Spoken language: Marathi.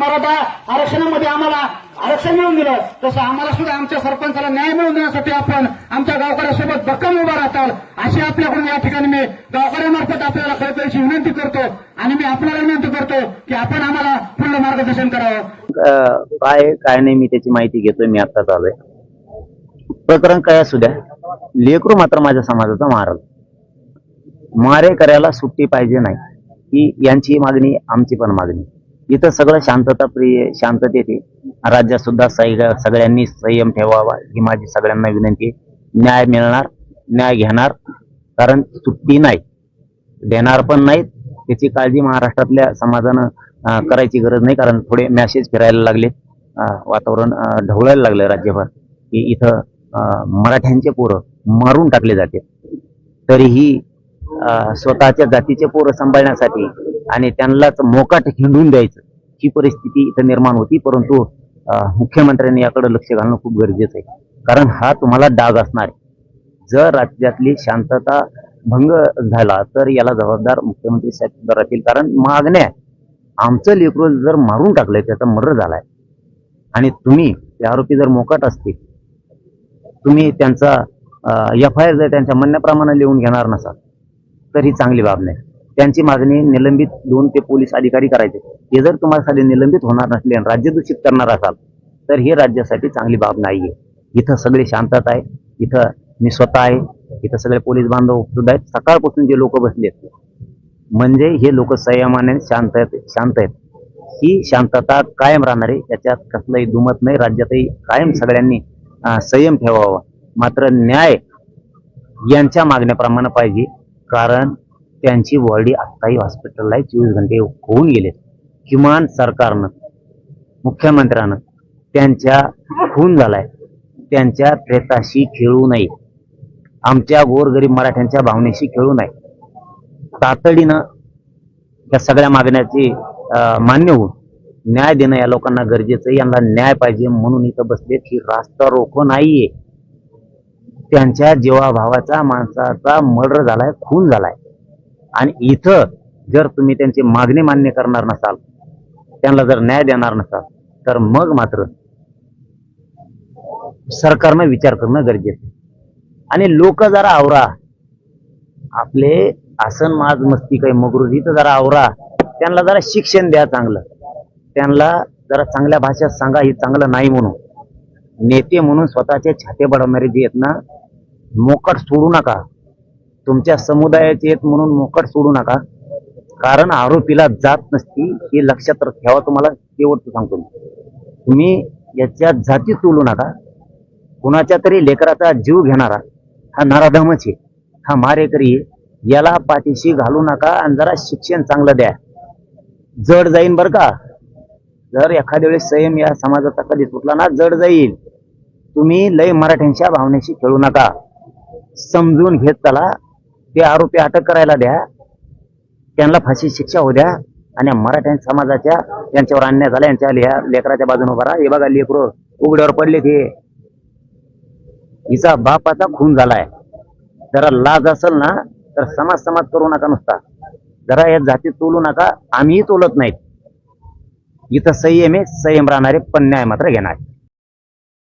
मराठा आरक्षणामध्ये आम्हाला आरक्षण मिळून दिलं. तसं आम्हाला सुद्धा आमच्या सरपंचाला न्याय मिळवून देण्यासाठी आपण आमच्या गावकऱ्यासोबत भक्कम उभा राहताल अशी आपल्याकडून या ठिकाणी मी गावकऱ्यामार्फत आपल्याला कळकळीची विनंती करतो आणि मी आपल्याला विनंती करतो की आपण आम्हाला पूर्ण मार्गदर्शन करावं. काय काय नाही मी त्याची माहिती घेतोय मी आत्ताच आलोय. प्रकरण काय असू द्या लेकरू मात्र माझ्या समाजाचा मारल. मारे करायला सुट्टी पाहिजे नाही. ही यांची मागणी आमची पण मागणी. इथं सगळं शांतता प्रिय शांततेत राज्यात सुद्धा सगळ्यांनी संयम ठेवावा ही माझी सगळ्यांना विनंती न्याय मिळणार न्याय घेणार कारण सुट्टी नाही. देणार पण नाहीत त्याची काळजी महाराष्ट्रातल्या समाजानं करायची गरज नाही कारण थोडे मॅसेज फिरायला लागले. वातावरण ढवळायला लागलं राज्यभर. की इथं मराठ्यांचे पोरं मारून टाकले जाते. तरीही स्वतःच्या जातीचे पोरं सांभाळण्यासाठी आणि त्यांनाच मोकाट हिंडून द्यायचं. ही परिस्थिती इथं निर्माण होती परंतु मुख्यमंत्र्यांनी याकडे लक्ष घालणं खूप गरजेचं आहे. कारण हा तुम्हाला डाग असणार आहे. जर राज्यातली शांतता भंग झाला तर याला जबाबदार मुख्यमंत्री साहेब राहतील. कारण मागण्या आमचं लेकरू जर मारून टाकलंय त्याचा मर्डर झालाय. आणि तुम्ही ते आरोपी जर मोकाट असतील तुम्ही त्यांचा एफ आय आर जर त्यांच्या म्हणण्याप्रमाणे लिहून घेणार नसाल तर ही चांगली बाब नाही. त्यांची मागणी निलंबित दोन ते पोलीस अधिकारी करायचे. हे जर तुम्हाला निलंबित होणार नसले आणि राज्य दूषित करणार असाल तर हे राज्यासाठी चांगली बाब नाहीये. इथं सगळे शांतता आहे. इथं मी स्वतः आहे. इथं सगळे पोलीस बांधव उपलब्ध आहेत. सकाळपासून जे लोक बसलेत म्हणजे हे लोक संयमाने शांत आहेत शांत आहेत. ही शांतता कायम राहणार आहे याच्यात कसलंही दुमत नाही. राज्यातही कायम सगळ्यांनी संयम ठेवावा. मात्र न्याय यांच्या मागण्याप्रमाणे पाहिजे. कारण त्यांची बॉडी आत्ताही हॉस्पिटलला चोवीस घंटे होऊन गेले किमान सरकारनं मुख्यमंत्र्यानं त्यांच्या खून झालाय. त्यांच्या प्रेताशी खेळू नये. आमच्या गोरगरीब मराठ्यांच्या भावनेशी खेळू नये. तातडीनं या सगळ्या मागण्याची मान्य होऊन न्याय देणं या लोकांना गरजेचं आहे यांना न्याय पाहिजे म्हणून इथं बसलेत. ही रास्ता रोखो नाहीये. त्यांच्या जीवाभावाचा माणसाचा मर्डर झालाय खून झालाय. आणि इथं जर तुम्ही त्यांची मागणी मान्य करणार नसाल त्यांना जर न्याय देणार नसाल तर मग मात्र सरकारनं विचार करणं गरजेचं आणि लोक जरा आवरा. आपले आसन माज मस्ती काही मगरुरी तर जरा आवरा. त्यांना जरा शिक्षण द्या चांगलं. त्यांना जरा चांगल्या भाषेत सांगा हे चांगलं नाही म्हणून. नेते म्हणून स्वतःचे छाते बडवणारे जे आहेत ना मोकट सोडू नका. तुमच्या समुदायाचे आहेत म्हणून मोकट सोडू नका. कारण आरोपीला जात नसती हे लक्षात ठेवा तुम्हाला शेवटचं सांगतो मी. तुम्ही याच्या जाती सोडू नका. कुणाच्या तरी लेकराचा जीव घेणारा हा नाराधमच आहे. हा मारेकरी याला पाठीशी घालू नका आणि जरा शिक्षण चांगलं द्या. जड जाईन बरं का? जर एखाद्या वेळेस संयम या समाजाचा कधी सुटला ना जड जाईल. तुम्ही लय मराठ्यांच्या भावनेशी खेळू नका. समजून घेत चला. ते आरोपी अटक करायला द्या. त्यांना फाशी शिक्षा होऊ द्या. आणि मराठ्या समाजाच्या यांच्यावर अन्याय झाला यांच्या लिहा लेकराच्या बाजूने उभा राहा. हे बघा लेकरो उघड्यावर पडले ते हिचा बापाचा खून झालाय. जरा लाज असेल ना तर समाज समाज करू नका नुसता. जरा या जातीत तोलू नका. आम्हीही तोलत नाहीत. इथं संयम आहे संयम राहणारे पण न्याय मात्र घेणार.